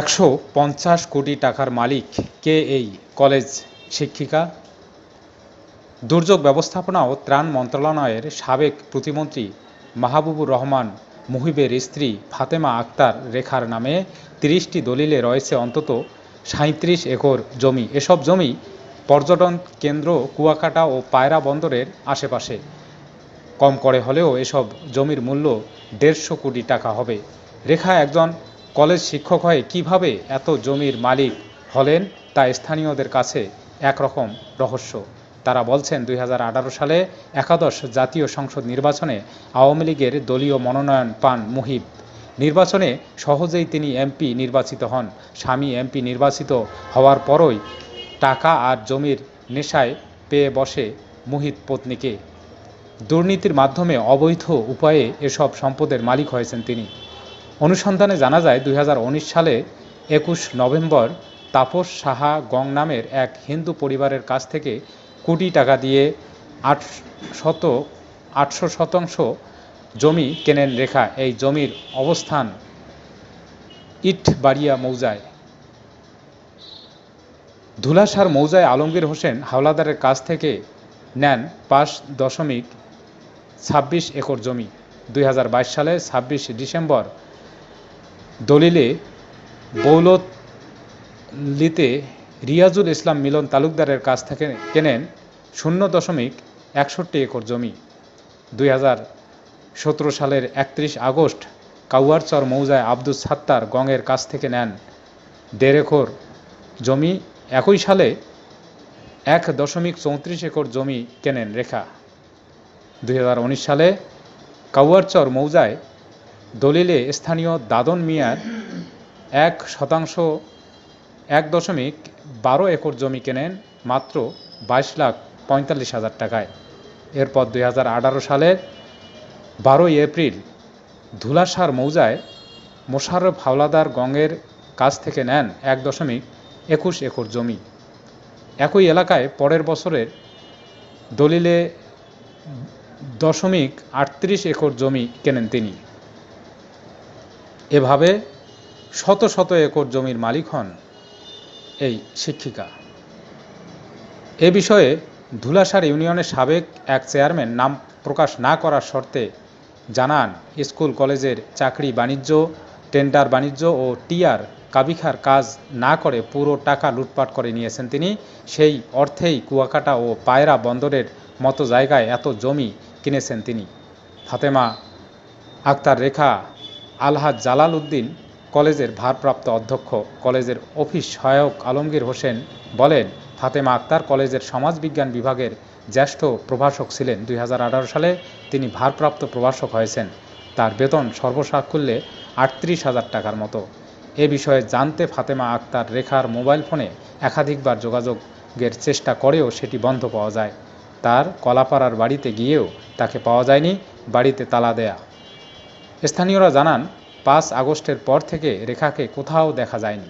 একশো পঞ্চাশ কোটি টাকার মালিক কে এই কলেজ শিক্ষিকা? দুর্যোগ ব্যবস্থাপনা ও ত্রাণ মন্ত্রণালয়ের সাবেক প্রতিমন্ত্রী মাহবুবুর রহমান, মুহিবের স্ত্রী ফাতেমা আক্তার রেখার নামে তিরিশটি দলিলে রয়েছে অন্তত সাঁত্রিশ একর জমি। এসব জমি পর্যটন কেন্দ্র, কুয়াকাটা ও পায়রা বন্দরের আশেপাশে। কম করে হলেও এসব জমির মূল্য দেড়শো কোটি টাকা হবে। রেখা একজন কলেজ শিক্ষক হয়ে কীভাবে এত জমির মালিক হলেন তা স্থানীয়দের কাছে একরকম রহস্য। তারা বলছেন, দুই হাজার আঠারো সালে একাদশ জাতীয় সংসদ নির্বাচনে আওয়ামী লীগের দলীয় মনোনয়ন পান মুহিব। নির্বাচনে সহজেই তিনি এমপি নির্বাচিত হন। স্বামী এমপি নির্বাচিত হওয়ার পরই টাকা আর জমির নেশায় পেয়ে বসে মুহিত পত্নীকে। দুর্নীতির মাধ্যমে অবৈধ উপায়ে এসব সম্পদের মালিক হয়েছেন তিনি। অনুসন্ধানে জানা যায়, দুই হাজার উনিশ সালে একুশ নভেম্বর তাপস সাহা গং নামের এক হিন্দু পরিবারের কাছ থেকে কোটি টাকা দিয়ে আট শত আটশো শতাংশ জমি কেনেন রেখা, এই জমির অবস্থান ইটবাড়িয়া মৌজায়। ধুলাসার মৌজায় আলমগীর হোসেন হাওলাদারের কাছ থেকে নেন পাঁচ দশমিক ছাব্বিশ একর জমি। দুই হাজার বাইশ সালে ছাব্বিশ ডিসেম্বর দলিলে বৌলতলিতে রিয়াজুল ইসলাম মিলন তালুকদারের কাছ থেকে কেনেন শূন্য দশমিক একষট্টি একর জমি। দুই সতেরো সালের একত্রিশ আগস্ট কাউয়ারচর মৌজায় আব্দুস সাত্তার গঙের কাছ থেকে নেন দেড় একর জমি। একই সালে এক দশমিক চৌত্রিশ একর জমি কেনেন রেখা। দুই হাজার উনিশ সালে কাউয়ারচর মৌজায় দলিলে স্থানীয় দাদন মিয়ার এক শতাংশ এক দশমিক বারো একর জমি কেনেন মাত্র বাইশ লাখ পঁয়তাল্লিশ হাজার টাকায়। এরপর দুই হাজার আঠারো সালের বারোই এপ্রিল ধুলাসার মৌজায় মোশাররফ হাওলাদার গঙের কাছ থেকে নেন এক দশমিক একুশ একর জমি। একই এলাকায় পরের বছরের দলিলে দশমিক আটত্রিশ একর জমি কেনেন তিনি। এভাবে শত শত একর জমির মালিক হন এই শিক্ষিকা। এ বিষয়ে ধুলাসার ইউনিয়নের সাবেক এক চেয়ারম্যান নাম প্রকাশ না করার শর্তে জানান স্কুল কলেজের চাকরি বাণিজ্য, টেন্ডার বাণিজ্য ও টিআর কাবিখার কাজ না করে পুরো টাকা লুটপাট করে নিয়েছেন তিনি। সেই অর্থেই কুয়াকাটা ও পায়রা বন্দরের মতো জায়গায় এত জমি কিনেছেন তিনি। ফাতেমা আক্তার রেখা আলহাজ জালাল উদ্দিন কলেজের ভারপ্রাপ্ত অধ্যক্ষ, কলেজের অফিস সহায়ক আলমগীর হোসেন বলেন, ফাতেমা আক্তার কলেজের সমাজবিজ্ঞান বিভাগের জ্যেষ্ঠ প্রভাষক ছিলেন। দুই হাজার আঠারো সালে তিনি ভারপ্রাপ্ত প্রভাষক হয়েছেন। তার বেতন সর্বসাকুল্যে আটত্রিশ হাজার টাকার মতো। এ বিষয়ে জানতে ফাতেমা আক্তার রেখার মোবাইল ফোনে একাধিকবার যোগাযোগের চেষ্টা করেও সেটি বন্ধ পাওয়া যায়। তার কলাপাড়ার বাড়িতে গিয়েও তাকে পাওয়া যায়নি, বাড়িতে তালা দেয়া। স্থানীয়রা জানান পাঁচ আগস্টের পর থেকে রেখাকে কোথাও দেখা যায়নি।